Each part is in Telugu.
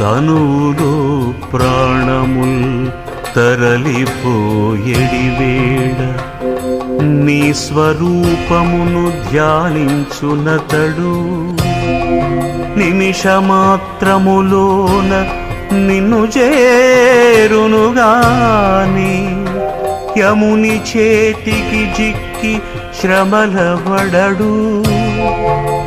తనులో ప్రాణముల్ తరలిపోయడివేళ నీ స్వరూపమును ధ్యానించునతడు. నిమిషమాత్రములోన నిన్ను చేరునుగాని. యముని చేతికి జిక్కి శ్రమలవడడు. పరమ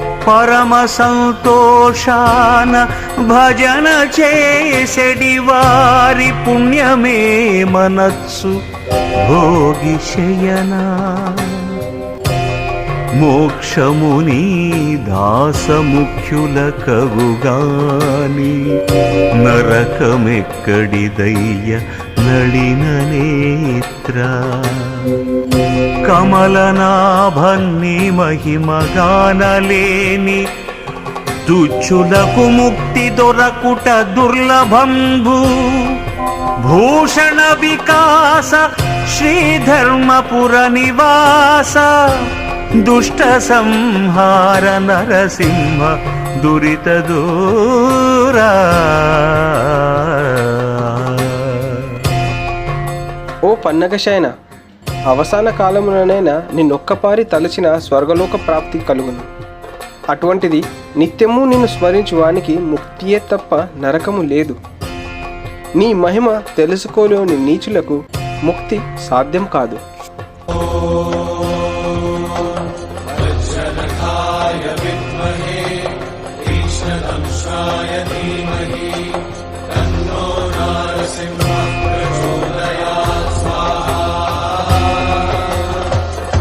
సంతోషాన భజన చేసెడి వారి పుణ్యమే మనస్సు భోగి శయనా. మోక్షముని దాసముఖ్యుల కవుగాని నరకమెక్కడిదయ్య నళిన నేత్ర. కమలనాభన్ని మహిమగానలేని తుచ్చులకు ముక్తి దొరకుట దుర్లభంభు భూషణ వికాస శ్రీధర్మపుర నివాస దుష్ట సంహార నరసింహ దురిత దూరా. ఓ పన్నగశయన అవసాన కాలముననైనా నిన్నొక్కపారి తలచిన స్వర్గలోక ప్రాప్తి కలుగును. అటువంటిది నిత్యము నిన్ను స్మరించు వానికి ముక్తియే తప్ప నరకము లేదు. నీ మహిమ తెలుసుకోలేని నీచులకు ముక్తి సాధ్యం కాదు.